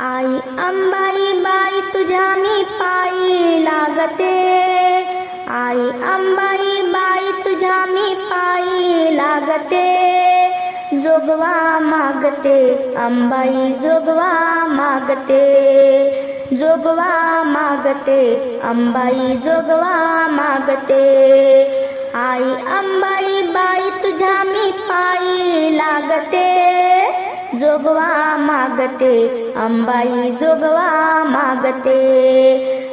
आई अंबाई बाई तुझ्या मी पायी लागते. आई अंबाई बाई तुझ्या मी पायी लागते. जोगवा मागते अंबाई जोगवा मागते. जोगवा मागते अंबाई जोगवा मागते. आई अंबाई बाई तुझ्या मी पायी लागते. जोगवा मागते अंबाई जोगवा मागते.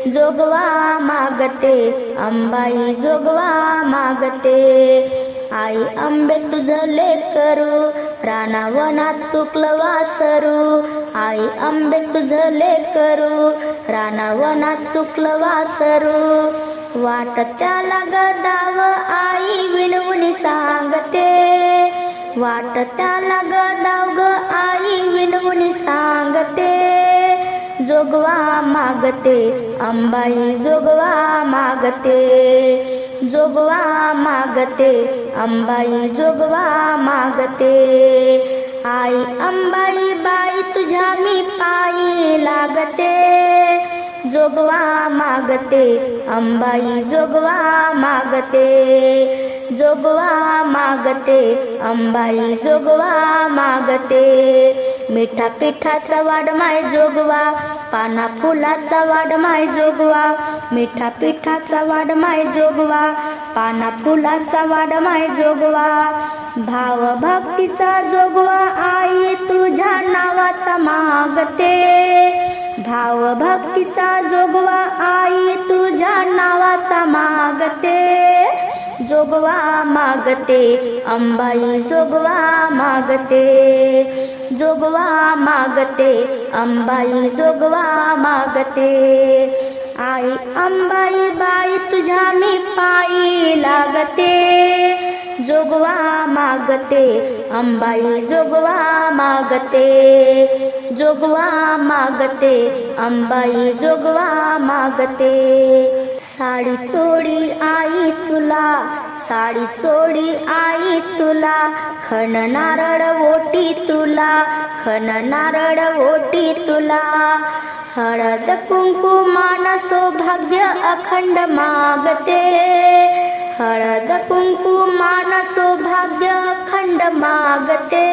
जोगवा मागते अंबाई जोगवा मागते. आई आंबे तुझं लेकरू रानावनात चुकलं वासरू आई आंबे तुझं लेकरू रानावनात चुकलं वासरू वाट त्याला गदाव आ वाट त्याला गदाव ग आई विनवणी सांगते. जोगवा मागते अंबाई जोगवा मागते. जोगवा मागते अंबाई जोगवा मागते. आई अंबाई बाई तुझ्या मी पायी लागते. जोगवा मागते अंबाई जोगवा मागते. जोगवा मागते अंबाई जोगवा मागते. मिठा पिठाचा वाड माय जोगवा पाना फुलाचा वाड माय जोगवा. मिठा पिठाचा वाड माय जोगवा पाना फुलाचा वाड माय जोगवा. भाव भक्तीचा जोगवा आई तुझ्या नावाचा मागते. भाव भक्तीचा जोगवा आई तुझ्या नावाचा मागते. जोगवा मागते अंबाई जोगवा मागते. जोगवा मागते अंबाई जोगवा मागते. आई अंबाई बाई तुझ्या मी पायी लागते. जोगवा मागते अंबाई जोगवा मागते. जोगवा मागते अंबाई जोगवा मागते. साडी चोडी आई तुला साडी चोडी आई तुला खण नारळ ओटी तुला खण नारळ ओटी तुला. हळद कुंकू मान सौभाग्य अखंड मागते. हळद कुंकू मान सौभाग्य अखंड मागते.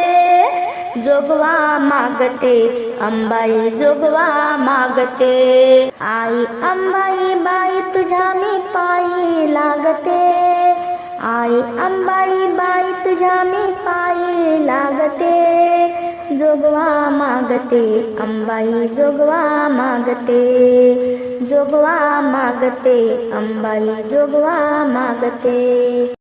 जोगवा मागते अंबाई जोगवा मागते. आई अंबाई बाई तुझ्या मी पायी लागते. आई अंबाई बाई तुझ्या मी पायी लागते. जोगवा मागते अंबाई जोगवा मागते. जोगवा मागते अंबाई जोगवा मागते.